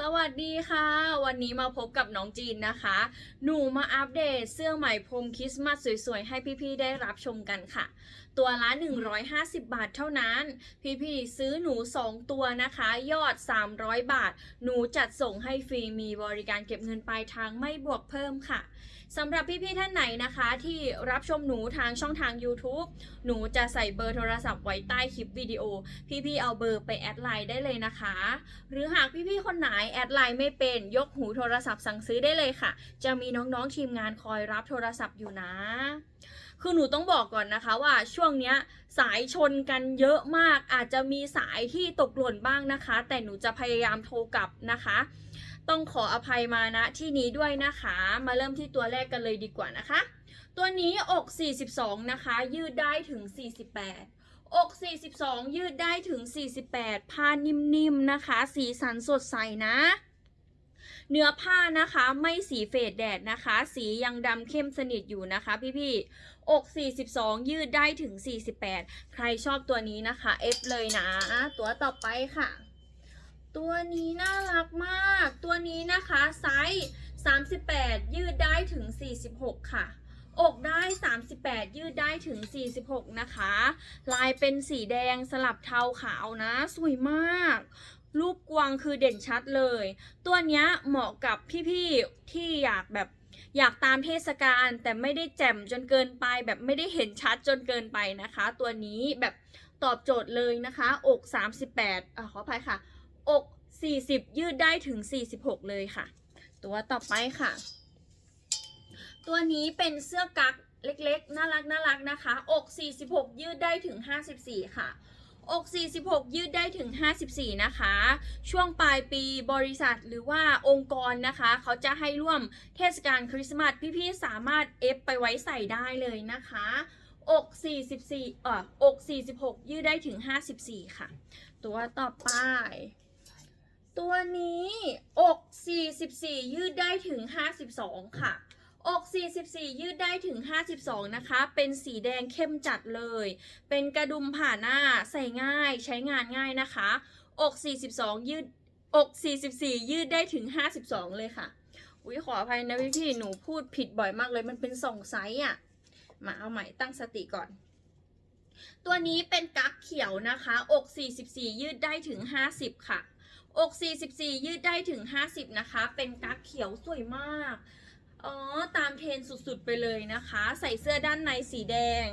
สวัสดีค่ะ วันนี้มาพบกับน้องจีนนะคะ หนูมาอัปเดตเสื้อใหม่พรมคริสต์มาสสวยๆ ให้พี่ๆ ได้รับชมกันค่ะ ตัวละ 150 บาทเท่านั้น พี่ๆ ซื้อหนู 2 ตัวนะคะ ยอด 300 บาท หนูจัดส่งให้ฟรีมีบริการเก็บเงินปลายทางไม่บวกเพิ่มค่ะ สำหรับพี่ๆท่านไหนนะคะที่รับชมหนูทางช่องทาง YouTube หนูจะใส่เบอร์โทรศัพท์ไว้ใต้คลิปวิดีโอ พี่ๆเอาเบอร์ไปแอดไลน์ได้เลยนะคะ หรือหากพี่ๆคนไหนแอดไลน์ไม่เป็นยกหูโทรศัพท์สั่งซื้อได้เลยค่ะ จะมีน้องๆทีมงานคอยรับโทรศัพท์อยู่นะ คือหนูต้องบอกก่อนนะคะว่าช่วงเนี้ยสายชนกันเยอะมากอาจจะมีสายที่ตกหล่นบ้างนะคะ แต่หนูจะพยายามโทรกลับนะคะ ต้องขออภัยมาณที่นี้ด้วยนะคะ มาเริ่มที่ตัวแรกกันเลยดีกว่านะคะ ตัวนี้อก 42 นะคะ ยืดได้ถึง 48 อก 42 ยืดได้ถึง 48 ผ้านิ่มๆนะคะ สีสันสดใสนะเนื้อผ้านะคะไม่สีเฟดแดดนะคะ สียังดำเข้มสนิทอยู่นะคะ พี่ๆอก 42 ยืดได้ถึง 48 ใครชอบตัวนี้นะคะ F เลยนะ ตัวต่อไปค่ะ ตัวนี้น่ารักมาก ตัวนี้นะคะไซส์38 ยืดได้ถึง 46 ค่ะ อกได้ 38 ยืดได้ถึง 46 นะคะ ลายเป็นสีแดงสลับเทาขาวนะ สวยมาก รูปกวางคือเด่นชัดเลย ตัวนี้เหมาะกับพี่ๆ ที่อยากแบบอยากตามเทศกาลแต่ไม่ได้แจ่มจนเกินไป แบบไม่ได้เห็นชัดจนเกินไปนะคะ ตัวนี้แบบตอบโจทย์เลยนะคะ อก 38อะขออภัยค่ะ อก 40 ยืดได้ถึง 46 เลยค่ะ ตัวต่อไปค่ะ ตัวนี้เป็นเสื้อกั๊กเล็กๆ น่ารักน่ารักนะคะ อก 46 ยืดได้ถึง 54 ค่ะ อก 46 ยืดได้ถึง 54 นะคะ ช่วงปลายปีบริษัทหรือว่าองค์กรนะคะ เขาจะให้ร่วมเทศกาลคริสต์มาสพี่ๆ สามารถเอฟไปไว้ใส่ได้เลยนะคะอก 44เอ่ออก 46 ยืดได้ถึง 54 ค่ะ ตัวต่อไป ตัวนี้อก 44 ยืดได้ถึง 52 ค่ะ อก 44 ยืดได้ถึง 52 นะคะ เป็นสีแดงเข้มจัดเลย เป็นกระดุมผ่าหน้าใส่ง่ายใช้งานง่ายนะคะ อก 42 ยืด อก 44 ยืดได้ถึง 52 เลยค่ะอุ้ยขออภัยนะพี่พี่ๆหนูพูดผิดบ่อยมากเลย มันเป็นสองไซส์อะ มาเอาใหม่ตั้งสติก่อน ตัวนี้เป็นกั๊กเขียวนะคะ อก 44 ยืดได้ถึง 50 ค่ะ อก44 ยืดได้ถึง 50 นะคะ เป็นกั๊กเขียวสวยมาก อ๋อ ตามเทรนสุดๆไปเลยนะคะ ใส่เสื้อด้านในสีแดง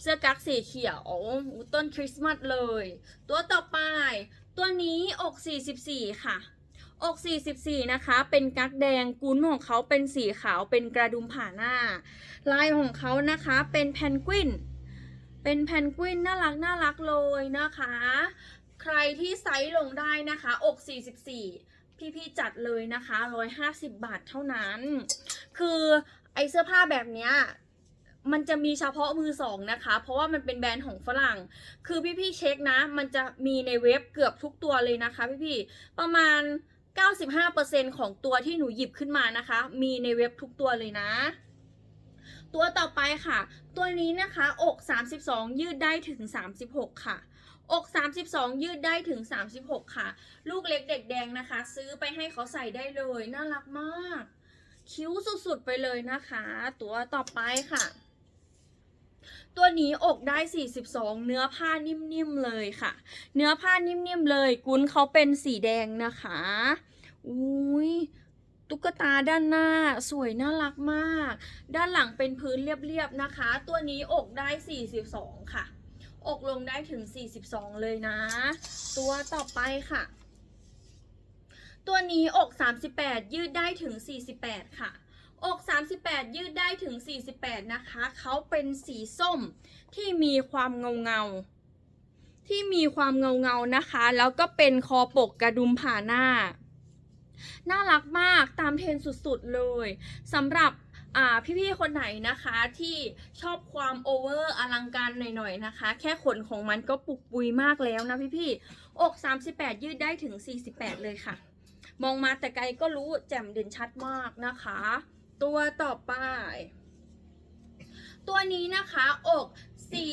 เสื้อกั๊กสีเขียวอู้ต้นคริสต์มาสเลย ตัวต่อไป ตัวนี้อก 44 ค่ะ อก 44 นะคะ เป็นกั๊กแดง กุ้นของเขาเป็นสีขาว เป็นกระดุมผ่าหน้า ลายของเขานะคะ เป็นแพนกวิน เป็นแพนกวินน่ารักน่ารักเลยนะคะ รที่ไซส์ลงได้นะคะ อก 44 พี่ๆจัดเลยนะคะ 150 บาทเท่านั้น คือไอเสื้อผ้าแบบเนี้ยมันจะมีเฉพาะมือสองนะคะ เพราะว่ามันเป็นแบรนด์ของฝรั่ง คือพี่ๆเช็คนะ มันจะมีในเว็บเกือบทุกตัวเลยนะคะพี่ๆประมาณ 95%ของตัวที่หนูหยิบขึ้นมานะคะ มีในเว็บทุกตัวเลยนะ ตัวต่อไปค่ะ ตัวนี้นะคะ อก 32 ยืดได้ถึง 36 ค่ะ อก 32 ยืดได้ถึง 36 ค่ะ ลูกเล็กเด็กแดงนะคะ ซื้อไปให้เขาใส่ได้เลย น่ารักมาก คิ้วสุดๆไปเลยนะคะ ตัวต่อไปค่ะ ตัวนี้อกได้ 42 เนื้อผ้านิ่มๆเลยค่ะ เนื้อผ้านิ่มๆเลย กุ้นเขาเป็นสีแดงนะคะ อุ้ยตุ๊กตาด้านหน้าสวยน่ารักมาก ด้านหลังเป็นพื้นเรียบๆนะคะ ตัวนี้อกได้ 42 ค่ะ อกลงได้ถึง 42 เลยนะ ตัวต่อไปค่ะ ตัวนี้อก 38 ยืดได้ถึง 48 ค่ะ อก 38 ยืดได้ถึง 48 นะคะ เขาเป็นสีส้มที่มีความเงาเงาที่มีความเงาเงานะคะ แล้วก็เป็นคอปกกระดุมผ่าหน้า น่ารักมากตามเทรนสุดๆเลยสำหรับ พี่ๆคนไหนนะคะที่ชอบความโอเวอร์อลังการหน่อยๆนะคะ แค่ขนของมันก็ปุกปุยมากแล้วนะพี่ๆอก 38 ยืดได้ถึง 48 เลยค่ะ มองมาแต่ไกลก็รู้แจ่มเด่นชัดมากนะคะ ตัวต่อไป ตัวนี้นะคะอก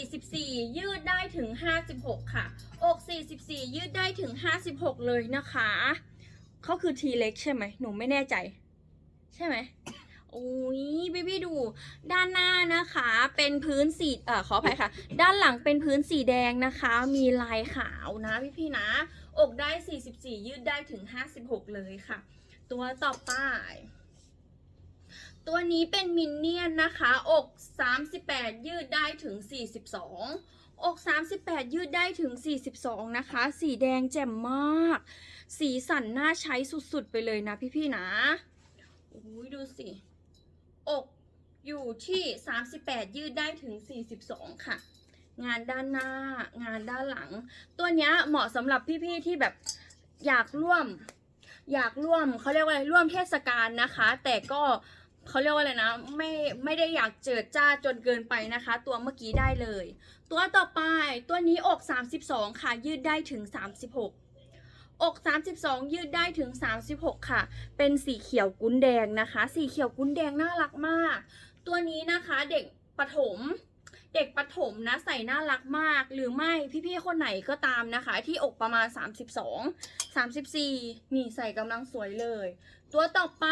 44 ยืดได้ถึง 56 ค่ะ อก 44 ยืดได้ถึง 56 เลยนะคะเขาคือทีเล็กใช่ไหมหนูไม่แน่ใจ ใช่ไหม อ้ยพี่พี่ดู ด้านหน้านะคะ เป็นพื้นสีเอ่อขออภัยค่ะ ด้านหลังเป็นพื้นสีแดงนะคะ มีลายขาวนะพี่พี่นะ อกได้ 44 ยืดได้ถึง 56 เลยค่ะ ตัวต่อไป ตัวนี้เป็นมินเนี่ยนนะคะ อก 38 ยืดได้ถึง 42อก 38 ยืดได้ถึง 42 นะคะ สีแดงแจ่มมาก สีสันน่าใช้สุด ๆ ไปเลยนะพี่ ๆ นะ อุ้ยดูสิ อกอยู่ที่ 38 ยืดได้ถึง 42 ค่ะ งานด้านหน้างานด้านหลัง ตัวนี้เหมาะสำหรับพี่ๆที่แบบอยากร่วม อยากร่วมเขาเรียกว่าอะไรร่วมเทศกาลนะคะ แต่ก็เขาเรียกว่าอะไรนะไม่ไม่ได้อยากเจิดจ้าจนเกินไปนะคะ ตัวเมื่อกี้ได้เลย ตัวต่อไปตัวนี้อก 32 ค่ะ ยืดได้ถึง 36 อก 32 ยืดได้ถึง 36 ค่ะ เป็นสีเขียวกุ้นแดงนะคะ สีเขียวกุ้นแดงน่ารักมาก ตัวนี้นะคะเด็กประถมเด็กประถมนะใส่น่ารักมาก หรือไม่พี่ๆคนไหนก็ตามนะคะ ที่อกประมาณ 32 34 นี่ใส่กำลังสวยเลย ตัวต่อไป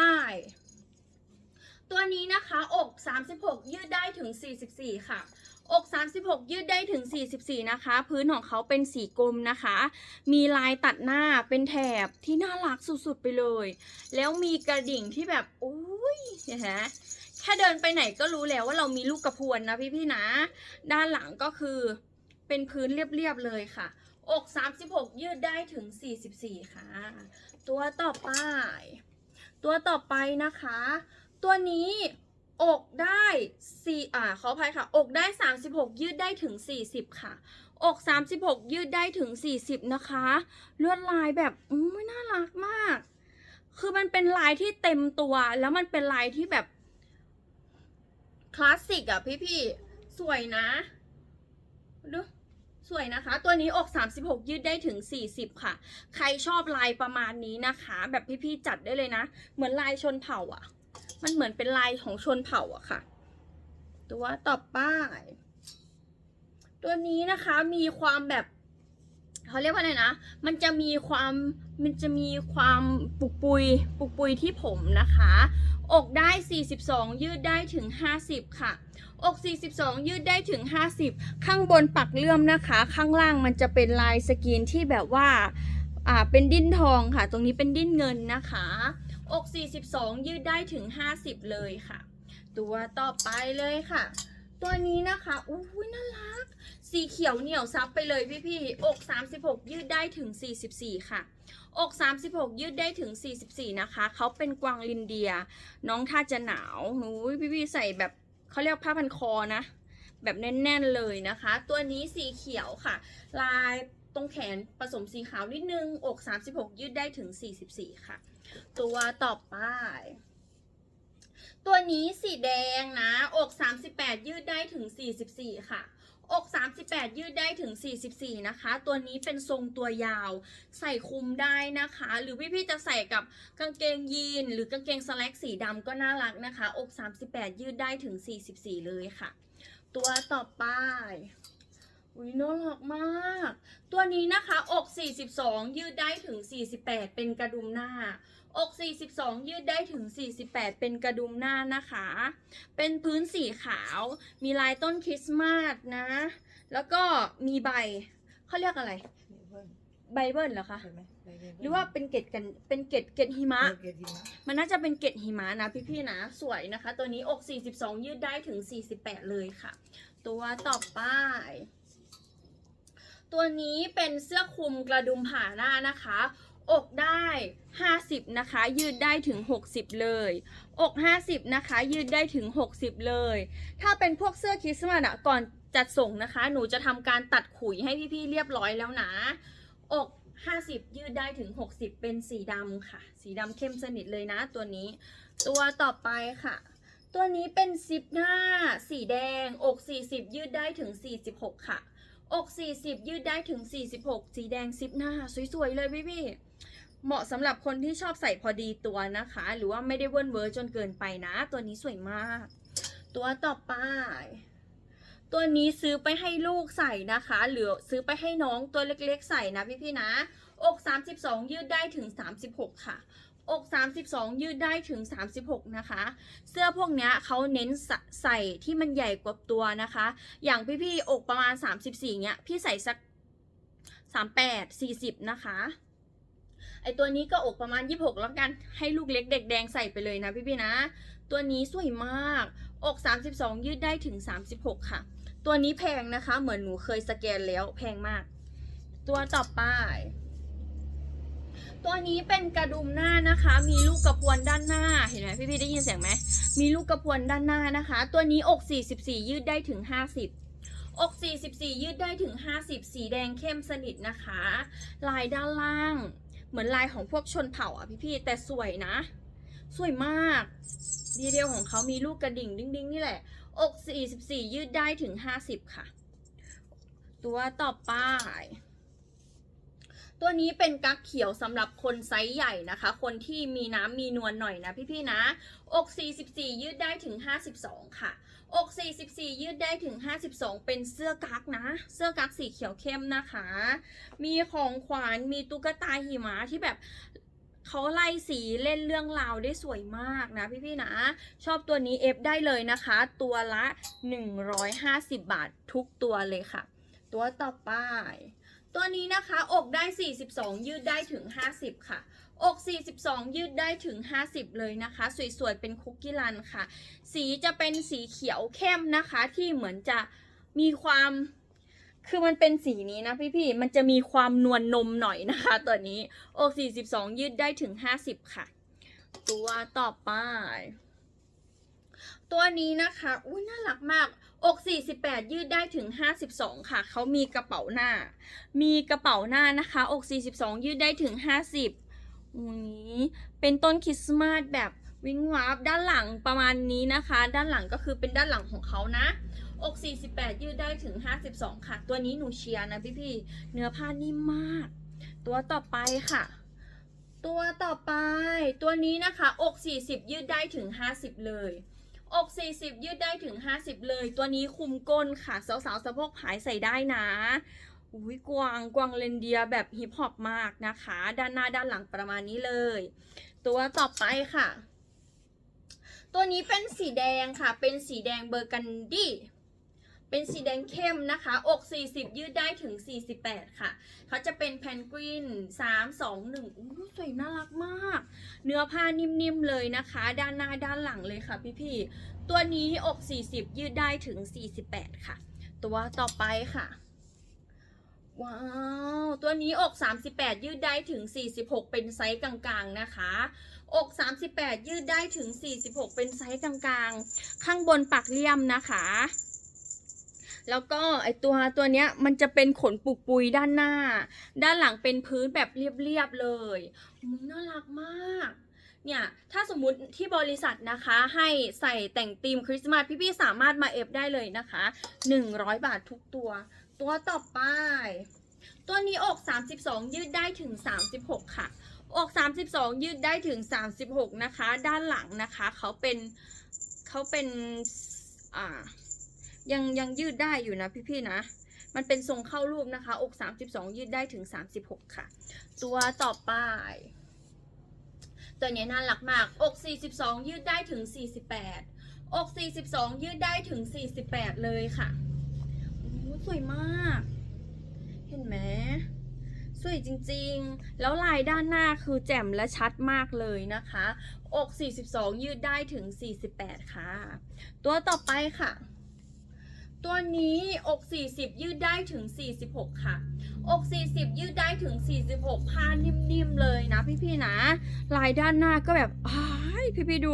ตัวนี้นะคะอก 36 ยืดได้ถึง 44 ค่ะ อก36 ยืดได้ถึง 44 นะคะ พื้นของเขาเป็นสีกลมนะคะ มีลายตัดหน้าเป็นแถบที่น่ารักสุดๆไปเลย แล้วมีกระดิ่งที่แบบอุ้ยนี่ยฮะแค่เดินไปไหนก็รู้แล้วว่าเรามีลูกกระพวนนะพี่ๆนะ ด้านหลังก็คือเป็นพื้นเรียบๆเลยค่ะ อก 36 ยืดได้ถึง 44 ค่ะ ตัวต่อไป ตัวต่อไปนะคะ ตัวนี้ อกได้4อ่าขออภัยค่ะ อกได้ 36 ยืดได้ถึง 40 ค่ะ อก 36 ยืดได้ถึง 40 นะคะ ลวดลายแบบอืมน่ารักมาก คือมันเป็นลายที่เต็มตัว แล้วมันเป็นลายที่แบบ คลาสสิกอะพี่ๆสวยนะดูสวยนะคะ ตัวนี้อก 36 ยืดได้ถึง 40 ค่ะ ใครชอบลายประมาณนี้นะคะ แบบพี่ๆจัดได้เลยนะ เหมือนลายชนเผ่าอะ มันเหมือนเป็นลายของชนเผ่าอะค่ะ ตัวต่อไป ตัวนี้นะคะมีความแบบเขาเรียกว่าอะไรนะ มันจะมีความ มันจะมีความปุกปุย ปุกปุยที่ผมนะคะ อกได้ 42 ยืดได้ถึง 50 ค่ะ อก 42 ยืดได้ถึง 50 ข้างบนปักเลื่อมนะคะ ข้างล่างมันจะเป็นลายสกรีนที่แบบว่า อ่า เป็นดิ้นทองค่ะ ตรงนี้เป็นดิ้นเงินนะคะ อก 42 ยืดได้ถึง 50 เลยค่ะ ตัวต่อไปเลยค่ะ ตัวนี้นะคะอู้ยน่ารัก สีเขียวเหนียวซับไปเลยพี่พี่อก 36 ยืดได้ถึง 44 ค่ะ อก 36 ยืดได้ถึง 44 นะคะ เขาเป็นกวางลินเดีย น้องท่าจะหนาวหูยพี่พี่ใส่แบบเขาเรียกผ้าพันคอนะ แบบแน่น ๆ เลยนะคะ ตัวนี้สีเขียวค่ะ ลายตรงแขนผสมสีขาวนิดนึง อก 36 ยืดได้ถึง 44 ค่ะ ตัวต่อไป ตัวนี้สีแดงนะ อก 38 ยืดได้ถึง 44 ค่ะ อก 38 ยืดได้ถึง 44 นะคะ ตัวนี้เป็นทรงตัวยาว ใส่คุมได้นะคะ หรือพี่ๆจะใส่กับกางเกงยีน หรือกางเกงสแลกสีดำก็น่ารักนะคะ อก 38 ยืดได้ถึง 44 เลยค่ะ ตัวต่อไปอุ้ยน่ารักมาก ตัวนี้นะคะ อก 42 ยืดได้ถึง 48 เป็นกระดุมหน้า อก 42 ยืดได้ถึง 48 เป็นกระดุมหน้านะคะ เป็นพื้นสีขาว มีลายต้นคริสต์มาสนะ แล้วก็มีใบเขาเรียกอะไร ใบเบิลเหรอคะใช่ไหมหรือว่าเป็นเกล็ดกัน เป็นเกล็ดเกล็ดหิมะเกล็ดหิมะ มันน่าจะเป็นเกล็ดหิมะนะพี่ๆนะ สวยนะคะ ตัวนี้อก 42 ยืดได้ถึง 48 เลยค่ะ ตัวต่อไปตัวนี้เป็นเสื้อคลุมกระดุมผ่าหน้านะคะ อกได้ 50 นะคะ ยืดได้ถึง 60 เลย อก 50 นะคะ ยืดได้ถึง 60 เลย ถ้าเป็นพวกเสื้อคริสต์มาสอะก่อนจัดส่งนะคะ หนูจะทำการตัดขุยให้พี่ๆเรียบร้อยแล้วนะ อก 50 ยืดได้ถึง 60 เป็นสีดำค่ะ สีดำเข้มสนิทเลยนะตัวนี้ ตัวต่อไปค่ะ ตัวนี้เป็นซิปหน้า สีแดง อก 40 ยืดได้ถึง 46 ค่ะ อก40 ยืดได้ถึง 46 สีแดงซิปหน้า สวยๆ เลยพี่พี่เหมาะสำหรับคนที่ชอบใส่พอดีตัวนะคะ หรือว่าไม่ได้เวิร์นเวอร์จนเกินไปนะ ตัวนี้สวยมาก ตัวต่อไปตัวนี้ซื้อไปให้ลูกใส่นะคะ หรือซื้อไปให้น้องตัวเล็กๆใส่นะพี่ๆนะ อก 32 ยืดได้ถึง 36 ค่ะ อก 32 ยืดได้ถึง 36 นะคะ เสื้อพวกเนี้ยเขาเน้นใสใส่ที่มันใหญ่กว่าตัวนะคะ อย่างพี่ๆ อกประมาณ 34เนี้ย พี่ใส่สัก 38 40 นะคะ ไอตัวนี้ก็อกประมาณ 26 แล้วกัน ให้ลูกเล็กเด็กแดงใส่ไปเลยนะพี่ๆ นะ ตัวนี้สวยมาก อก 32 ยืดได้ถึง 36 ค่ะ ตัวนี้แพงนะคะ เหมือนหนูเคยสแกนแล้ว แพงมาก ตัวต่อไป ตัวนี้เป็นกระดุมหน้านะคะ มีลูกกระพวนด้านหน้า เห็นไหมพี่ๆได้ยินเสียงไหม มีลูกกระพวนด้านหน้านะคะ ตัวนี้อก 44 ยืดได้ถึง 50 อก 44 ยืดได้ถึง 50 สีแดงเข้มสนิทนะคะ ลายด้านล่าง เหมือนลายของพวกชนเผ่าอะพี่ๆแต่สวยนะ สวยมาก ดีเทลของเขามีลูกกระดิ่งดิ้งๆนี่แหละ อก 44 ยืดได้ถึง 50 ค่ะ ตัวต่อไป ตัวนี้เป็นกั๊กเขียวสำหรับคนไซส์ใหญ่นะคะ คนที่มีน้ำมีนวลหน่อยนะพี่ๆนะ อก 44 ยืดได้ถึง 52 ค่ะ อก 44 ยืดได้ถึง 52 เป็นเสื้อกั๊กนะ เสื้อกั๊กสีเขียวเข้มนะคะ มีของขวานมีตุ๊กตาหิมะที่แบบเขาไล่สีเล่นเรื่องราวได้สวยมากนะพี่ๆนะ ชอบตัวนี้เอฟได้เลยนะคะ ตัวละ 150 บาททุกตัวเลยค่ะ ตัวต่อไป ตัวนี้นะคะ อกได้ 42 ยืดได้ถึง 50 ค่ะ อก 42 ยืดได้ถึง 50 เลยนะคะ สวยๆ เป็นคุกกี้รันค่ะ สีจะเป็นสีเขียวเข้มนะคะ ที่เหมือนจะมีความคือมันเป็นสีนี้นะพี่ๆ มันจะมีความนวลนมหน่อยนะคะ ตัวนี้ อก 42 ยืดได้ถึง 50 ค่ะ ตัวต่อไป ตัวนี้นะคะ อุ้ยน่ารักมาก อก48 ยืดได้ถึง 52 ค่ะ เขามีกระเป๋าหน้า มีกระเป๋าหน้านะคะ อก 42 ยืดได้ถึง 50อุ้ยเป็นต้นคริสต์มาสแบบวิงวาบด้านหลังประมาณนี้นะคะ ด้านหลังก็คือเป็นด้านหลังของเขานะ อก 48 ยืดได้ถึง 52 ค่ะ ตัวนี้หนูเชียร์นะพี่ๆเนื้อผ้านิ่มมาก ตัวต่อไปค่ะ ตัวต่อไป ตัวนี้นะคะ อก 40 ยืดได้ถึง 50 เลย อก 40 ยืดได้ถึง 50 เลย ตัวนี้คุมก้นค่ะ สาวๆสะโพกผายใส่ได้นะอุ้ยกวางกวางเลนเดียแบบฮิปฮอปมากนะคะ ด้านหน้าด้านหลังประมาณนี้เลย ตัวต่อไปค่ะ ตัวนี้เป็นสีแดงค่ะ เป็นสีแดงเบอร์กันดี้ เป็นสีแดงเข้มนะคะ อก 40 ยืดได้ถึง 48 ค่ะ เขาจะเป็นแพนกวิน 3 2 1อู้สวยน่ารักมาก เนื้อผ้านิ่มๆเลยนะคะ ด้านหน้าด้านหลังเลยค่ะพี่ๆ ตัวนี้อก 40 ยืดได้ถึง 48 ค่ะ ตัวต่อไปค่ะว้าว ตัวนี้อก 38 ยืดได้ถึง 46 เป็นไซส์กลางๆนะคะ อก 38 ยืดได้ถึง 46 เป็นไซส์กลางๆ ข้างบนปักเลี่ยมนะคะ แล้วก็ไอตัวตัวเนี้ยมันจะเป็นขนปุกปุยด้านหน้า ด้านหลังเป็นพื้นแบบเรียบๆเลยมึงน่ารักมากเนี่ยถ้าสมมุติที่บริษัทนะคะให้ใส่แต่งธีมคริสต์มาสพี่ๆสามารถมาเอฟได้เลยนะคะ 100 บาททุกตัว ตัวต่อไป ตัวนี้อก 32 ยืดได้ถึง 36 ค่ะ อก 32 ยืดได้ถึง 36 นะคะ ด้านหลังนะคะเขาเป็นเขาเป็นอ่า ยังยังยืดได้อยู่นะพี่ๆนะ มันเป็นทรงเข้ารูปนะคะ อก 32 ยืดได้ถึง 36 ค่ะ ตัวต่อไป ตัวนี้น่ารักมาก อก 42 ยืดได้ถึง 48 อก 42 ยืดได้ถึง 48 เลยค่ะสวยมาก เห็นไหมสวยจริงๆ แล้วลายด้านหน้าคือแจ่มและชัดมากเลยนะคะ อก 42 ยืดได้ถึง 48 ค่ะ ตัวต่อไปค่ะ ตัวนี้อก 40 ยืดได้ถึง 46 ค่ะ อก 40 ยืดได้ถึง 46 ผ้านิ่มๆเลยนะพี่ๆนะ ลายด้านหน้าก็แบบอ้ายพี่ๆดู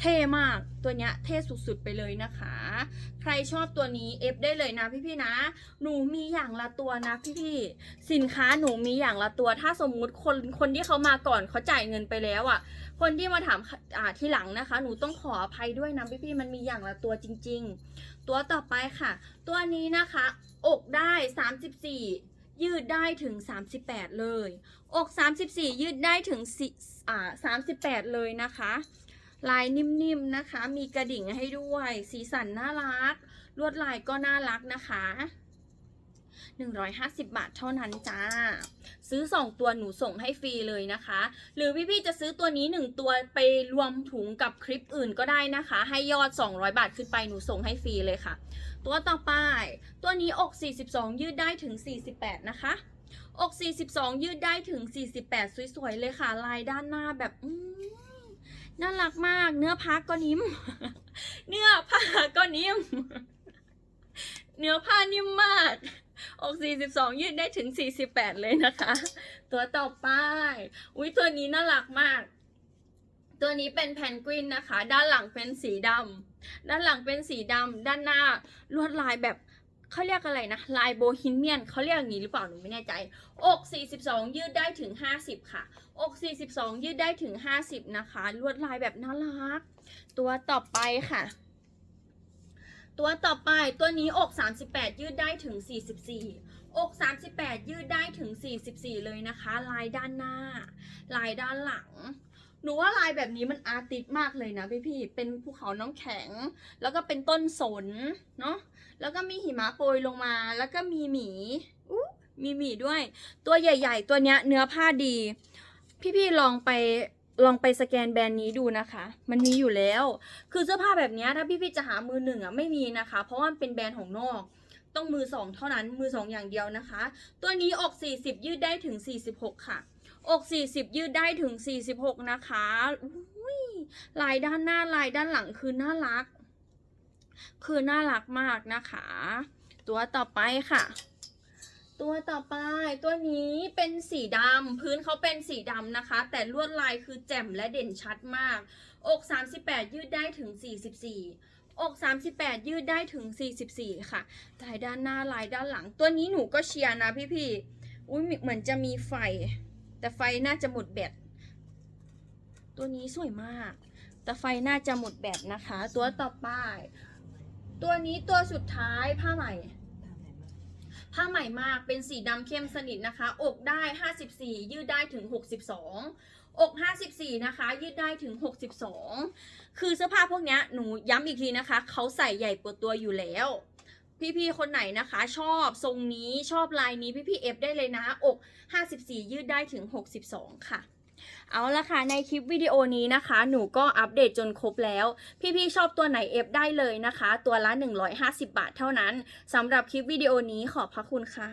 เท่มาก ตัวเนี้ยเท่สุดๆไปเลยนะคะ ใครชอบตัวนี้เอฟได้เลยนะพี่ๆนะ หนูมีอย่างละตัวนะพี่ๆ สินค้าหนูมีอย่างละตัว ถ้าสมมุติคนคนที่เขามาก่อนเขาจ่ายเงินไปแล้วอะ่ะ คนที่มาถามอ่าทีหลังนะคะ หนูต้องขออภัยด้วยนะพี่ๆมันมีอย่างละตัวจริง ๆ ตัวต่อไปค่ะ ตัวนี้นะคะ อกได้ 34ยืดได้ถึง 38 เลย อก 34 ยืดได้ถึง4อ่า38 เลยนะคะ ลายนิ่มๆนะคะ มีกระดิ่งให้ด้วย สีสันน่ารัก ลวดลายก็น่ารักนะคะ 150 บาทเท่านั้นจ้า ซื้อ 2 ตัวหนูส่งให้ฟรีเลยนะคะ หรือพี่ๆจะซื้อตัวนี้ 1 ตัวไปรวมถุงกับคลิปอื่นก็ได้นะคะ ให้ยอด 200 บาทขึ้นไปหนูส่งให้ฟรีเลยค่ะ ตัวต่อไป ตัวนี้อก 42 ยืดได้ถึง 48 นะคะ อก 42 ยืดได้ถึง 48 สวยๆเลยค่ะ ลายด้านหน้าแบบน่ารักมาก เนื้อผ้าก็นิ่ม เนื้อผ้าก็นิ่ม เนื้อผ้านิ่มมาก อก42 ยืดได้ถึง 48 เลยนะคะ ตัวต่อไป อุ้ยตัวนี้น่ารักมาก ตัวนี้เป็นแพนกวินนะคะ ด้านหลังเป็นสีดำด้านหลังเป็นสีดำด้านหน้าลวดลายแบบเขาเรียกอะไรนะ ลายโบฮีเมียนเขาเรียกอย่างนี้หรือเปล่าหนูไม่แน่ใจ อก 42 ยืดได้ถึง 50 ค่ะ อก 42 ยืดได้ถึง 50 นะคะ ลวดลายแบบน่ารัก ตัวต่อไปค่ะ ตัวต่อไปตัวนี้อก 38 ยืดได้ถึง 44 อก 38 ยืดได้ถึง 44 เลยนะคะ ลายด้านหน้า ลายด้านหลัง หนูว่าลายแบบนี้มันอาร์ติสมากเลยนะพี่พี่เป็นภูเขาน้ำแข็ง แล้วก็เป็นต้นสนเนาะแล้วก็มีหิมะโปรยลงมา แล้วก็มีหมีอู้มีหมีด้วย ตัวใหญ่ ๆ ตัวเนี้ยเนื้อผ้าดี พี่ๆลองไป ลองไปสแกนแบรนด์นี้ดูนะคะ มันมีอยู่แล้ว คือเสื้อผ้าแบบนี้ถ้าพี่ๆจะหามือหนึ่งอะไม่มีนะคะ เพราะว่ามันเป็นแบรนด์ของนอก ต้องมือสองเท่านั้น มือสองอย่างเดียวนะคะ ตัวนี้อก 40 ยืดได้ถึง 46 ค่ะ อก 40 ยืดได้ถึง 46 นะคะอุ้ยลายด้านหน้าลายด้านหลังคือน่ารัก คือน่ารักมากนะคะ ตัวต่อไปค่ะ ตัวต่อไปตัวนี้เป็นสีดำพื้นเขาเป็นสีดำนะคะ แต่ลวดลายคือแจ่มและเด่นชัดมาก อก 38 ยืดได้ถึง 44 อก 38 ยืดได้ถึง 44 ค่ะลายด้านหน้าลายด้านหลัง ตัวนี้หนูก็เชียร์นะพี่ๆอุ้ยเหมือนจะมีไฟ แต่ไฟน่าจะหมดแบตตัวนี้สวยมาก แต่ไฟน่าจะหมดแบตนะคะ ตัวต่อไป ตัวนี้ตัวสุดท้ายผ้าใหม่ ผ้าใหม่มากเป็นสีดำเข้มสนิทนะคะ อกได้ 54 ยืดได้ถึง 62 อก 54 นะคะ ยืดได้ถึง 62 คือเสื้อผ้าพวกนี้หนูย้ำอีกทีนะคะ เขาใส่ใหญ่กว่าตัวอยู่แล้วพี่ๆ คนไหนนะคะ ชอบทรงนี้ชอบลายนี้พี่ๆเอฟได้เลยนะ อก 54 ยืดได้ถึง 62 ค่ะ เอาละค่ะในคลิปวิดีโอนี้นะคะ หนูก็อัปเดตจนครบแล้ว พี่ๆชอบตัวไหนเอฟได้เลยนะคะ ตัวละ 150 บาทเท่านั้นสำหรับคลิปวิดีโอนี้ขอบพระคุณค่ะ